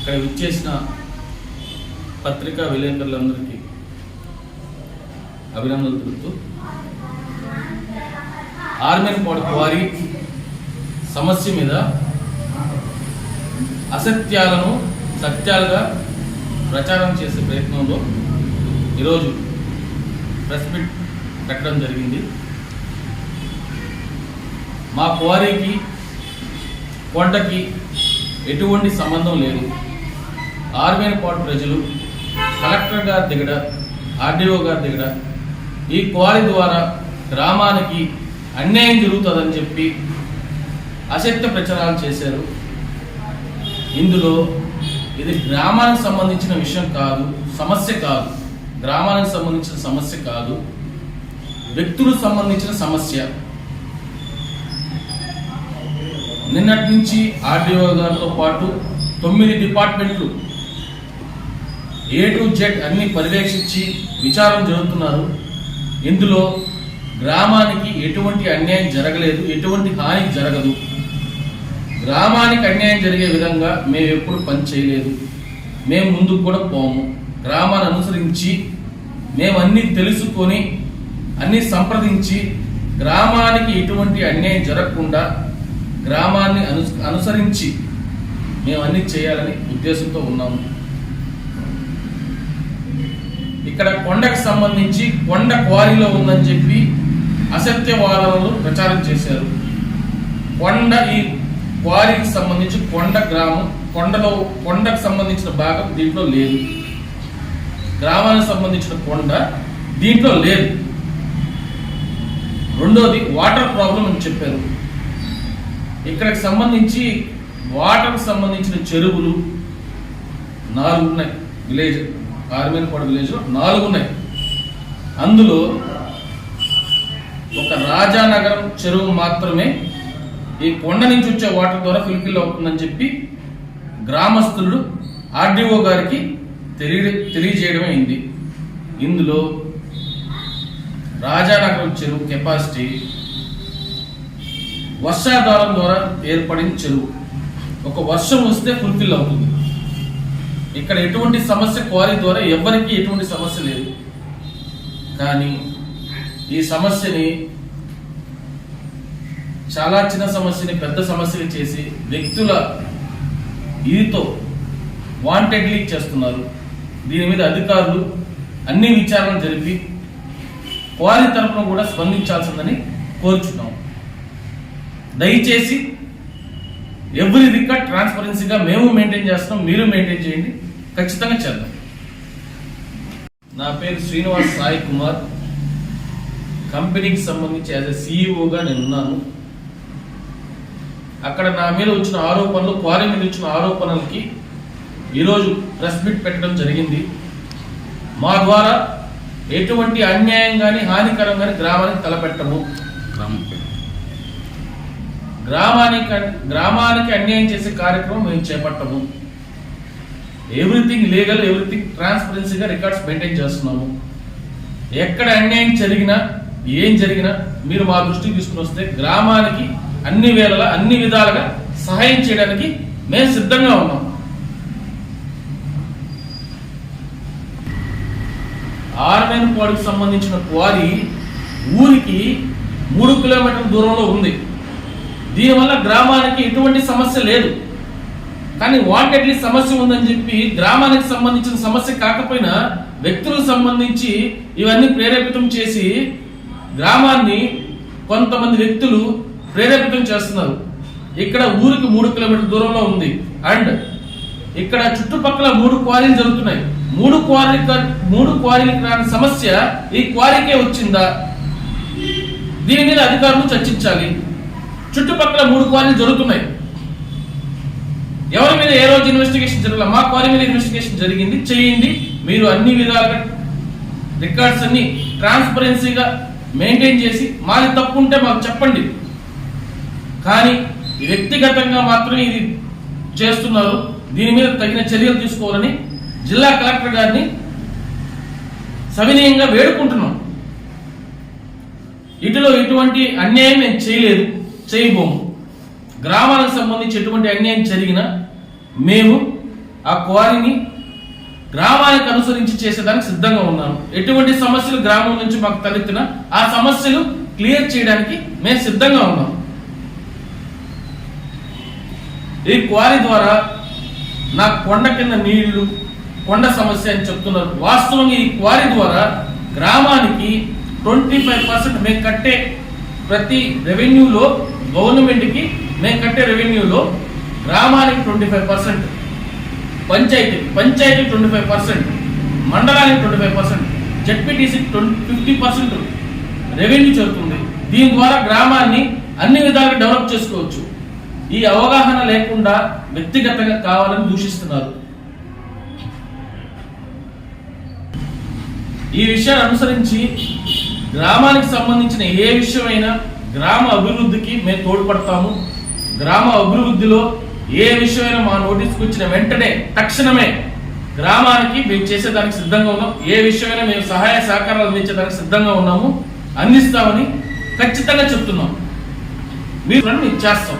ఇక్కడ విచ్చేసిన పత్రికా విలేకరులందరికీ అభినందనలు తెలుపుతూ ఆర్మీన్ పాడు వారి సమస్య మీద అసత్యాలను సత్యాలుగా ప్రచారం చేసే ప్రయత్నంలో ఈరోజు ప్రెస్ మీట్ పెట్టడం జరిగింది. మా క్వారీకి కొండకి ఎటువంటి సంబంధం లేదు. ఆర్మీన్ పాట్ ప్రజలు కలెక్టర్ గారి దగ్గర ఆర్డీఓ గారి దగ్గర ఈ క్వారీ ద్వారా గ్రామానికి అన్యాయం జరుగుతుందని చెప్పి అసత్య ప్రచారాలు చేశారు. ఇందులో ఇది గ్రామానికి సంబంధించిన విషయం కాదు సమస్య కాదు. గ్రామానికి సంబంధించిన సమస్య కాదు. వ్యక్తులకు సంబంధించిన సమస్య. నిన్నటి నుంచి ఆర్డీఓ గారితో పాటు తొమ్మిది డిపార్ట్మెంట్లు ఏ టు జెడ్ అన్ని పర్యవేక్షించి విచారం జరుగుతున్నారు. ఇందులో గ్రామానికి ఎటువంటి అన్యాయం జరగలేదు ఎటువంటి హాని జరగదు. గ్రామానికి అన్యాయం జరిగే విధంగా మేము ఎప్పుడు పని చేయలేదు. మేము ముందుకు కూడా పోము. గ్రామాన్ని అనుసరించి మేము అన్నీ తెలుసుకొని అన్నీ సంప్రదించి గ్రామానికి ఎటువంటి అన్యాయం జరగకుండా గ్రామాన్ని అను అనుసరించి మేము అన్నీ చేయాలని ఉద్దేశంతో ఉన్నాము. ఇక్కడ కొండకు సంబంధించి కొండ క్వారీలో ఉందని చెప్పి అసత్య వాదనలు ప్రచారం చేశారు. కొండ ఈ క్వారీకి సంబంధించి కొండ గ్రామం కొండలో కొండకు సంబంధించిన భాగం దీంట్లో లేదు. గ్రామానికి సంబంధించిన కొండ దీంట్లో లేదు. రెండోది వాటర్ ప్రాబ్లం అని చెప్పారు. ఇక్కడికి సంబంధించి వాటర్కి సంబంధించిన చెరువులు నాలుగు ఉన్నాయి విలేజ్. ఆర్మీనపాడు విలేజ్లో నాలుగు ఉన్నాయి. అందులో ఒక రాజానగరం చెరువు మాత్రమే ఈ కొండ నుంచి వచ్చే వాటర్ ద్వారా ఫిల్ఫిల్ అవుతుందని చెప్పి గ్రామస్తులు ఆర్డీఓ గారికి తెలియ తెలియజేయడమే అయింది. ఇందులో రాజానగరం చెరువు కెపాసిటీ వర్షాధారం ద్వారా ఏర్పడిన చెరువు. ఒక వర్షం వస్తే ఫుల్ఫిల్ అవుతుంది. ఇక్కడ ఎటువంటి సమస్య క్వారీ ద్వారా ఎవరికి ఎటువంటి సమస్య లేదు. కానీ ఈ సమస్యని చాలా చిన్న సమస్యని పెద్ద సమస్యలు చేసి వ్యక్తుల ఇదితో వాంటెడ్లీ చేస్తున్నారు. దీని మీద అధికారులు అన్ని విచారణ జరిపి క్వారీ తరపున కూడా స్పందించాల్సిందని కోరుచున్నాం. దయచేసి ఎవ్రీ రికార్డ్ ట్రాన్స్పరెన్సీగా మేము మెయింటైన్ చేస్తున్నాం మీరు మెయింటైన్ చేయండి. ఖచ్చితంగా చేద్దాం. నా పేరు శ్రీనివాస్ సాయి కుమార్. కంపెనీకి సంబంధించి యాజ్ ఎ సిఇఓగా నేను ఉన్నాను అక్కడ నా మీద వచ్చిన ఆరోపణలు క్వారీ మీద వచ్చిన ఆరోపణలకి ఈరోజు ప్రెస్ మీట్ పెట్టడం జరిగింది. మా ద్వారా ఎటువంటి అన్యాయం కానీ హానికరం కానీ గ్రామానికి తలపెట్టము. గ్రామం గ్రామానికి గ్రామానికి అన్యాయం చేసే కార్యక్రమం మేము చేపట్టము. ఎవ్రీథింగ్ లీగల్ ఎవ్రీథింగ్ ట్రాన్స్పరెన్సీగా రికార్డ్స్ మెయింటైన్ చేస్తున్నాము. ఎక్కడ అన్యాయం జరిగినా ఏం జరిగినా మీరు మా దృష్టికి తీసుకుని వస్తే గ్రామానికి అన్ని వేళలా అన్ని విధాలుగా సహాయం చేయడానికి మేము సిద్ధంగా ఉన్నాం ఆర్మెన్ పాడుకు సంబంధించిన క్వారీ ఊరికి మూడు కిలోమీటర్ల దూరంలో ఉంది. దీనివల్ల గ్రామానికి ఎటువంటి సమస్య లేదు. కానీ వాంటెడ్లీ సమస్య ఉందని చెప్పి గ్రామానికి సంబంధించిన సమస్య కాకపోయినా వ్యక్తులకు సంబంధించి ఇవన్నీ ప్రేరేపితం చేసి గ్రామాన్ని కొంతమంది వ్యక్తులు ప్రేరేపితం చేస్తున్నారు. ఇక్కడ ఊరికి మూడు కిలోమీటర్ల దూరంలో ఉంది. అండ్ ఇక్కడ చుట్టుపక్కల మూడు క్వారీలు జరుగుతున్నాయి. మూడు క్వారీ మూడు క్వారీలకు రాని సమస్య ఈ క్వారీకే వచ్చిందా? దీని మీద అధికారులు చర్చించాలి. చుట్టుపక్కల మూడు క్వారీలు జరుగుతున్నాయి. ఎవరి మీద ఏ రోజు ఇన్వెస్టిగేషన్ జరగల? మా క్వారీ మీద ఇన్వెస్టిగేషన్ జరిగింది చేయండి మీరు అన్ని విధాలుగా రికార్డ్స్ అన్ని ట్రాన్స్పరెన్సీగా మెయింటైన్ చేసి మాది తప్పు ఉంటే మాకు చెప్పండి. కానీ వ్యక్తిగతంగా మాత్రమే ఇది చేస్తున్నారు. దీని మీద తగిన చర్యలు తీసుకోవాలని జిల్లా కలెక్టర్ గారిని సవినీయంగా వేడుకుంటున్నాం. ఇటులో ఎటువంటి అన్యాయం మేము చేయలేదు. చేయబోము. గ్రామాలకు సంబంధించి ఎటువంటి అన్యాయం జరిగినా మేము ఆ క్వారీని గ్రామానికి అనుసరించి చేసేదానికి సిద్ధంగా ఉన్నాము. ఎటువంటి సమస్యలు గ్రామం నుంచి మాకు తలెత్తినా ఆ సమస్యలు క్లియర్ చేయడానికి మేము సిద్ధంగా ఉన్నాం ఈ క్వారీ ద్వారా నా కొండ కింద నీళ్ళు కొండ సమస్య అని చెప్తున్నారు. వాస్తవంగా ఈ క్వారీ ద్వారా గ్రామానికి ట్వంటీ ఫైవ్ పర్సెంట్ మేము కట్టే ప్రతి రెవెన్యూలో గవర్నమెంట్కి మేము కట్టే రెవెన్యూలో గ్రామానికి twenty five percent panchayati panchayati twenty five percent మండలానికి ట్వంటీ ఫైవ్ పర్సెంట్ జడ్పీటీసీకి ట్వంటీ ఫిఫ్టీ పర్సెంట్ రెవెన్యూ చేరుతుంది. దీని ద్వారా గ్రామాన్ని అన్ని విధాలుగా డెవలప్ చేసుకోవచ్చు. ఈ అవగాహన లేకుండా వ్యక్తిగతంగా కావాలని దూషిస్తున్నారు. ఈ విషయాన్ని అనుసరించి గ్రామానికి సంబంధించిన ఏ విషయమైనా గ్రామ అభివృద్ధికి మేము తోడ్పడతాము. గ్రామ అభివృద్ధిలో ఏ విషయమైనా మా నోటీస్కి వచ్చిన వెంటనే తక్షణమే గ్రామానికి మేము చేసేదానికి సిద్ధంగా ఉన్నాం. ఏ విషయమైనా మేము సహాయ సహకారాలు అందించేదానికి సిద్ధంగా ఉన్నాము. అందిస్తామని ఖచ్చితంగా చెప్తున్నాం. మీరు మేము చేస్తాం.